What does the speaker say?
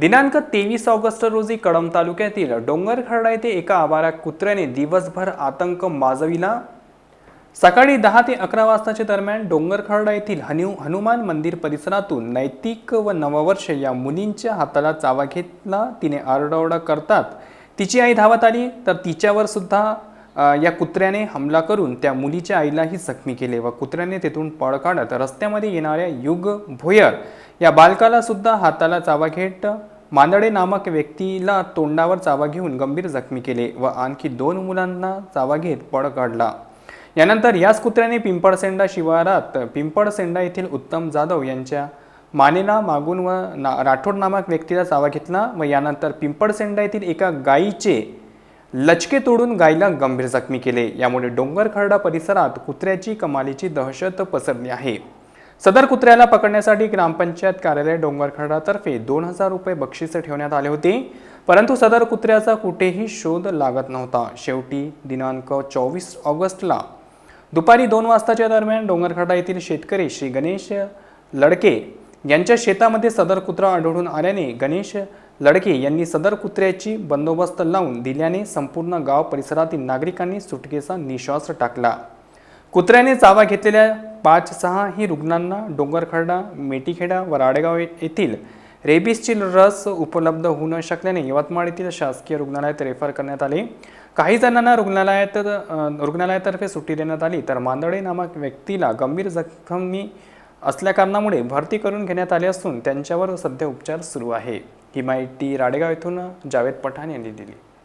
दिनांक तेवीस ऑगस्ट रोजी कळंब तालुक्यातील डोंगरखर्डा येथे एका आवारा कुत्र्याने दिवसभर आतंक माजविला. सकाळी दहा ते अकरा वाजताच्या दरम्यान डोंगरखर्डा येथील हनु हनुमान मंदिर परिसरातून नैतिक व नववर्ष या मुलींच्या हाताला चावा घेतला. तिने आरडाओरडा करतात. तिची आई धावत आली तर तिच्यावर सुद्धा या कुत्र्याने हमला करून त्या मुलीच्या आईलाही जखमी केले व कुत्र्याने तेथून पळ काढत रस्त्यामध्ये येणाऱ्या युग भोयर या बालकाला सुद्धा हाताला चावा घेत मांदडे नामक व्यक्तीला तोंडावर चावा घेऊन गंभीर जखमी केले व आणखी दोन मुलांना चावा घेत पळ काढला. यानंतर याच कुत्र्याने पिंपळसेंडा शिवारात पिंपळसेंडा येथील उत्तम जाधव यांच्या मानेला मागून व ना राठोड नामक व्यक्तीला चावा घेतला व यानंतर पिंपळसेंडा येथील एका गायीचे लचके तोडून गायीला गंभीर जखमी केले. यामुळे डोंगरखर्डा परिसरात कुत्र्याची कमालीची दहशत पसरली आहे. सदर कुत्र्याला पकडण्यासाठी ग्रामपंचायत कार्यालय डोंगरखडातर्फे दोन हजार रुपये बक्षीस ठेवण्यात आले होते. परंतु सदर कुत्र्याचा कुठेही शोध लागत नव्हता. शेवटी दिनांक चोवीस ऑगस्टला दुपारी दोन वाजताच्या दरम्यान डोंगरखडा येथील शेतकरी श्री गणेश लडके यांच्या शेतामध्ये सदर कुत्रा आढळून आल्याने गणेश लडके यांनी सदर कुत्र्याची बंदोबस्त लावून दिल्याने संपूर्ण गाव परिसरातील नागरिकांनी सुटकेचा निश्वास टाकला. कुत्र्याने चावा घेतलेल्या पाच सहा ही रुग्णांना डोंगरखर्डा मेटीखेडा व राडेगाव येथील रेबीसची लस उपलब्ध होऊ न शकल्याने यवतमाळ येथील शासकीय रुग्णालयात रेफर करण्यात आले. काही जणांना रुग्णालयात रुग्णालयातर्फे सुट्टी देण्यात आली तर मांदळे नामक व्यक्तीला गंभीर जखमी असल्याकारणामुळे भरती करून घेण्यात आले असून त्यांच्यावर सध्या उपचार सुरू आहे. ही माहिती राडेगाव येथून जावेद पठाण यांनी दिली.